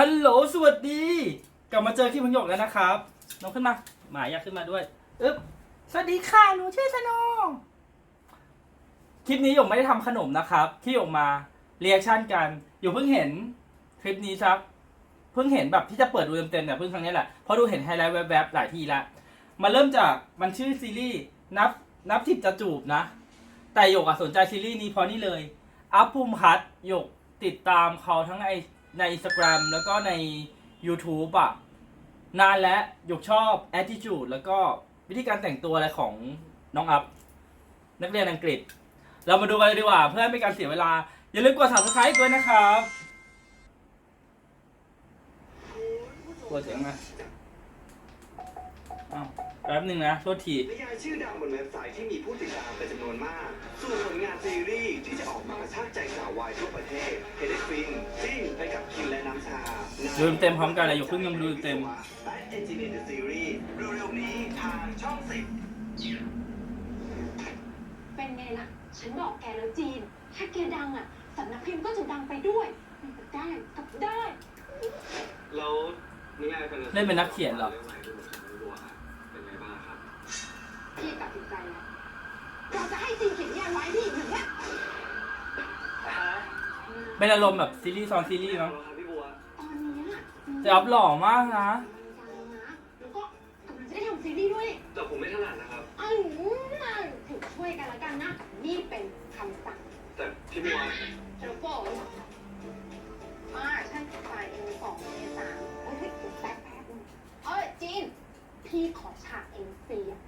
ฮัลโหลสวัสดี กลับมาเจอที่พงหยกแล้วนะครับน้องขึ้นมา หมายอยากขึ้นมาด้วยอึ๊บสวัสดีค่ะหนูชื่อธนงคลิปนี้หยกไม่ได้ทำขนมนะครับ ที่หยกมาเรีแอคชั่นกันหยกเพิ่งเห็นคลิปนี้ครับ เพิ่งเห็นแบบที่จะเปิดดูเต็มๆเนี่ยเพิ่งครั้งนี้แหละเพราะดูเห็นไฮไลท์แวบๆหลายทีละมาเริ่มจากมันชื่อซีรีส์นับนับทิบจะจูบนะ แต่หยกอะสนใจซีรีส์นี้เพราะนี่เลย อัพภูมิพัฒน์หยกติดตามเขาทั้งใน ใน Instagram แล้วก็ใน YouTube อะนานแล้วหยกชอบ attitude แล้วก็วิธีการแต่งตัวอะไรของน้องอัพ นักเรียนอังกฤษ เรามาดูกันเลยดีกว่า เพื่อไม่เป็นการเสียเวลา อย่าลืมกด subscribe ด้วยนะครับกดเสียงมาอ้าว แป๊บหนึ่งนะ โทษที นิยายชื่อดังบนเว็บไซต์ที่มีผู้ติดตามเป็นจำนวนมาก ส่วนผลงานซีรีส์ที่จะออกมากระชากใจสาววายทั่วประเทศเฮดฟินจิ้งไปกับคินและน้ำชาดูเต็มพร้อมกันเลยอยู่เพิ่งยังดูเต็มและเอนจิเนียร์ซีรีส์เร็วๆนี้ทางช่องสิบ เป็นไงล่ะ ฉันบอกแกแล้วจีน ถ้าแกดังอะ สำนักพิมพ์ก็จะดังไปด้วยมันได้กับได้ แล้วนิยายเป็นเล่นเป็นนักเขียนเหรอเป็นไงบ้างครับ พี่ตัดสินใจแล้วเราจะให้จีนเขียนนิยายไว้พี่อีกหนึ่งเนี่ยเป็นอารมณ์แบบซีรีส์ซ้อนซีรีส์มั้งพี่บัวตอนเนี้ยแต่อัพหล่อมากนะดังนะแล้วก็กำลังจะได้ทำซีรีส์ด้วยแต่ผมไม่ถนัดนะครับอ้าวถือช่วยกันแล้วกันนะ นี่เป็นคำสั่งแต่พี่บัวเดี๋ยวบอกอ่าฉันจ่ายเองสองเมษาเฮ้ยแป๊บแป๊บนึงเอ้ยจีนพี่ขอฉากเอ็นซีอะ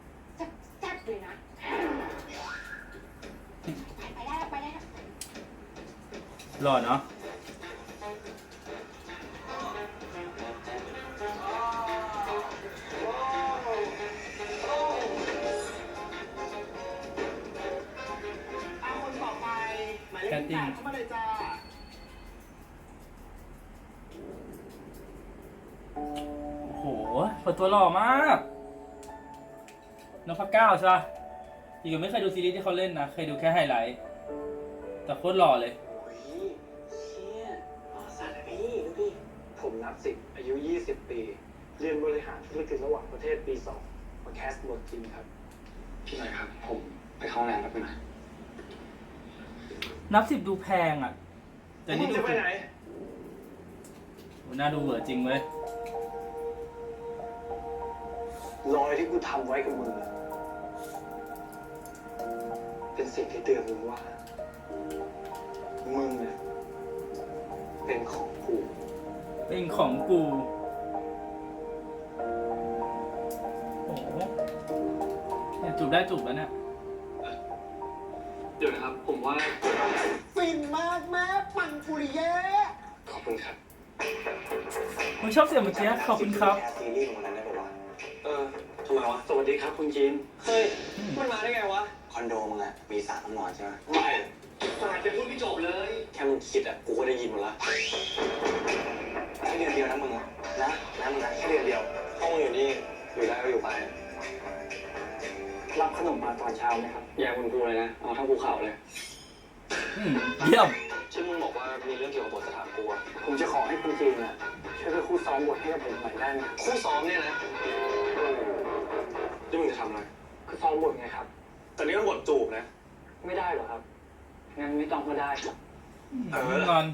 แซ่บๆเลยนะ ไปไปได้แล้วไปได้แล้ว หล่อเนาะเอาคนต่อไปหมายเลขแปดเข้ามาเลยจ้าโอ้โหเปิดตัวหล่อมากน้องพักเก้าใช่ปะจริงๆไม่เคยดูซีรีส์ที่เขาเล่นนะ เคยดูแค่ไฮไลท์ แต่โคตรหล่อเลย นบริหารธุรกิจระหว่างประเทศปีสองมาแคสบทจริงครับ พี่หน่อยครับ ผมไปเข้าห้องน้ำแป๊บนึงนะนับสิบดูแพงอะ แต่นี่มึงดูจะไปไหนโหน่าดูเหวอจริงเว้ยรอยที่กูทำไว้กับมึงอะเป็นสิ่งที่เตือนมึงว่า มึงเนี่ยเป็นของกู เป็นของกู เนี่ยจูบได้จูบแล้วเนี่ยเดี๋ยวนะครับ ผมว่า ฟินมากแม่ปังปุริเย่ขอบคุณครับมึงชอบเสียงเมื่อกี้ขอบคุณครับแคสซีรีส์ของมันนั้นได้ปะวะเออทำไมวะ สวัสดีครับคุณจีน เฮ้ย มันมาได้ไงวะ คอนโดมึงอะมีสระน้ำร้อนใช่ไหมไม่สายจะพูดไม่จบเลย แค่มึงคิดอะกูก็ได้ยินหมดละแค่เดือนเดียวนะมึงอะนะนะมึงนะแค่เดือนเดียวห้องมึงอยู่นี่ อยู่ได้ก็อยู่ไปรับขนมมาตอนเช้าไหมครับแย่คุณกูเลยนะเอาทั้งภูเขาเลยอืมเยี่ยมที่มึงบอกว่ามีเรื่องเกี่ยวกับบทสถานกูอะผมจะขอให้คุณจีนน่ะช่วยเป็นคู่ซ้อมบทให้กับผมหน่อยได้ไหมคู่ซ้อมเนี่ยนะที่มึงจะทำอะไรคือซ้อมบทไงครับ แต่นี่มันบทจูบนะ ไม่ได้เหรอครับงั้นไม่ต้องก็ได้ครับเออ งอน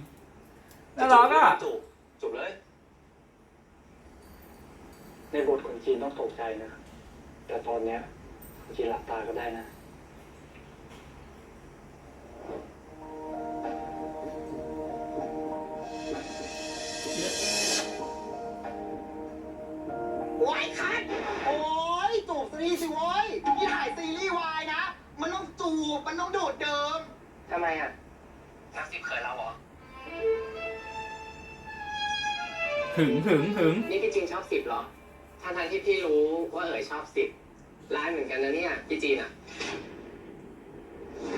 น่ารักอะจูบจูบเลย ในบทคนจีนต้องตกใจนะครับ แต่ตอนเนี้ยคนจีนหลับตาก็ได้นะวายคัดโอ้ยจูบซีรีส์สิโว้ยนี่ถ่ายซีรีส์วายนะ มันต้องจูบ มันต้องโดดเดิม ทำไมอะ นักสิบเคยเล่าเหรอหึงหึงหึงนี่พี่จีนชอบสิบเหรอ ทั้งทางๆที่พี่รู้ว่าเอ๋ยชอบสิบร้ายเหมือนกันนะเนี่ยพี่จีนอะ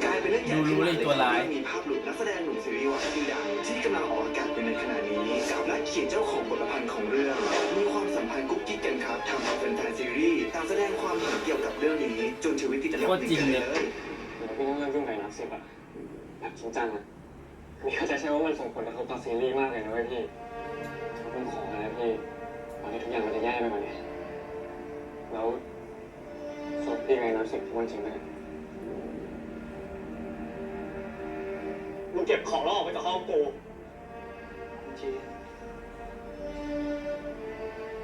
กลายเป็นเรื่องใหญ่ดูรู้เลยตัวร้ายมีภาพหลุดนักแสดงหนุ่มซีรีส์วายชื่อดังที่กำลังออกอากาศอยู่ในขณะนี้กับนักเขียนเจ้าของบทประพันธ์ของเรื่องมีความสัมพันธ์กุ๊กกิ๊กกันครับทำเอาแฟนๆซีรีส์ต่างแสดงความเห็นเกี่ยวกับเรื่องนี้จนชีวิตที่จะเรียกว่าโคตรจริงเลยเดี๋ยวพี่ต้องเริ่มยุ่งกับนักสิบอะแบบจริงจังอะพี่เข้าใจใช่ว่ามันส่งผลกระทบต่อซีรีส์มากเลยนะเว้ยพี่อนั อนนี้ทุกอย่างมันจะแย่ไปกว่านี้แล้วศพที่ไงน้ำสิบวันจริงไหมมึงเก็บของแล้วออกไปจากห้องกูที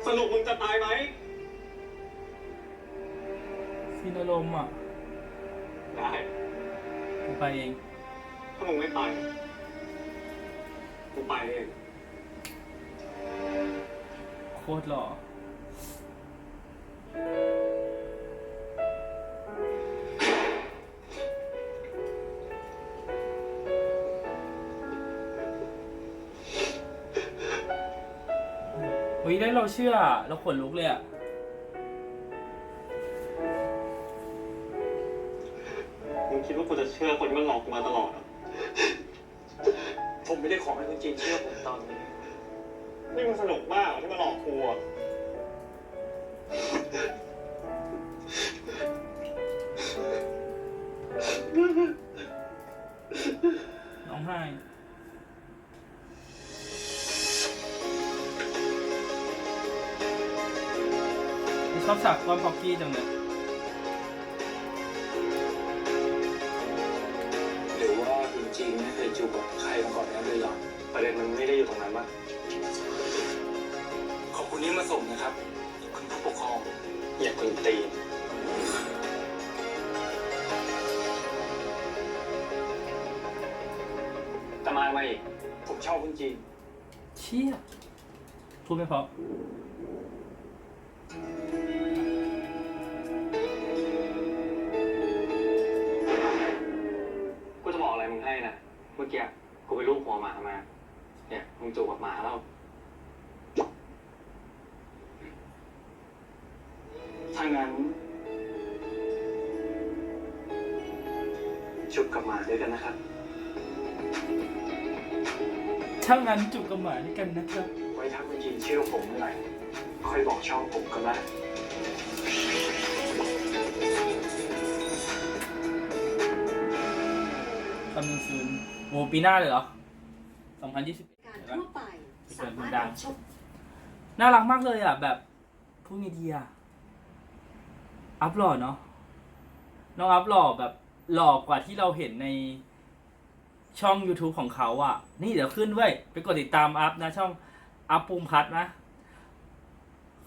สรุปมึงจะตายไหมซีนอารมอะได้กูไปเอง ถ้ามึงไม่ไปกูไปเอง โคตรหล่อเฮ้ยได้เราเชื่อเราขนลุกเลยอะมึงคิดว่ากูจะเชื่อคนที่มันหลอกกูมาตลอดเหรอผมไม่ได้ขอให้คุณจีนเชื่อผมตอนนี้ นี่มึงสนุกมากเหรอที่มาหลอกกูอะร้องไห้ชอบฉากก้อนพ็อกกี้จังเลยหรือว่าคุณจีนไม่เคยจูบกับใครมาก่อนนั้นเลยเหรอประเด็นมันไม่ได้อยู่ตรงนั้นมั้งขอบ คุณที่มาส่งนะครับ คุณผู้ปกครอง อย่าคุณตีนแต่มามาอีกผมชอบคุณจีน เชี่ยพูดไม่เพราะกูจะบอกอะไรมึงให้นะ เมื่อกี้กูไปลูกหัวหมามา เนี่ยมึงจูบกับหมาแล้ว ถ้างั้นจุบกับหมาด้วยกันนะครับช่างนั้นจูบกับหมาด้วยกันนะครับ ไว้ถ้าคุณจีนเชื่อผมเมื่อไหร่ค่อยบอกช่องผมก็ได้คำนึงซูนโอ้ปีหน้าเลยเหรอ2021การทั่วไปสามารถรับชม น่ารักมากเลยอะ แบบพูดไงดีอะ อัพหล่อเนาะน้องอัพหล่อแบบหล่อกว่าที่เราเห็นในช่อง YouTube ของเขาอะ นี่เดี๋ยวขึ้นด้วยไปกดติดตามอัพนะ ช่องอัพภูมิพัฒน์นะ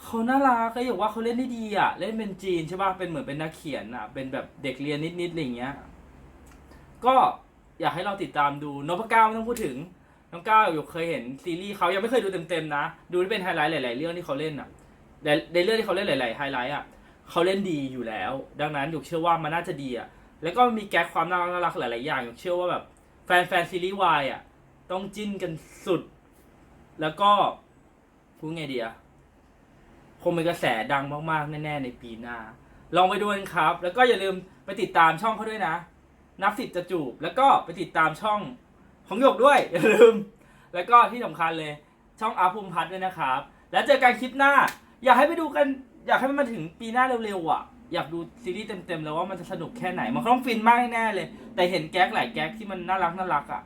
เขาน่ารักก็อยากว่าเขาเล่นได้ดีอะ เล่นเป็นจีนใช่ป่ะเป็นเหมือนเป็นนักเขียนอะ เป็นแบบเด็กเรียนนิดๆอะไรอย่างเงี้ย ก็อยากให้เราติดตามดูนพก้าไม่ต้องพูดถึงน้องก้าวอยู่เคยเห็นซีรีส์เขายังไม่เคยดูเต็มๆนะ ดูที่เป็นไฮไลท์หลาย ๆ เรื่องที่เขาเล่นอะในในเรื่องที่เขาเล่นหลายๆไฮไลท์อะ เขาเล่นดีอยู่แล้ว ดังนั้นอยู่เชื่อว่ามันน่าจะดีอะแล้วก็มีแก๊กความน่ารักน่ารักหลาย ๆ อย่างอยู่เชื่อว่าแบบแฟนแฟนซีรีส์วายอะต้องจิ้นกันสุด แล้วก็พูดไงดีอะคงเป็นกระแสดังมาก ๆ แน่ ๆ ในปีหน้า ลองไปดูกันครับ แล้วก็อย่าลืมไปติดตามช่องเขาด้วยนะ นับสิบจะจูบ แล้วก็ไปติดตามช่องของหยกด้วย อย่าลืม แล้วก็ที่สำคัญเลยช่องอาภูมิพัฒน์ด้วยนะครับ แล้วเจอกันคลิปหน้า อยากให้ไปดูกัน อยากให้มันมาถึงปีหน้าเร็วๆอะ อยากดูซีรีส์เต็มๆแล้วว่ามันจะสนุกแค่ไหน มันต้องฟินมากแน่ๆเลย แต่เห็นแก๊กหลายแก๊กที่มันน่ารักน่ารักอะ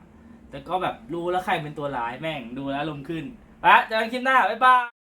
แต่ก็แบบรู้แล้วใครเป็นตัวร้ายแม่งดูแล้วลมณ์ขึ้นไปเจอกันคลิปหน้า บ๊ายบาย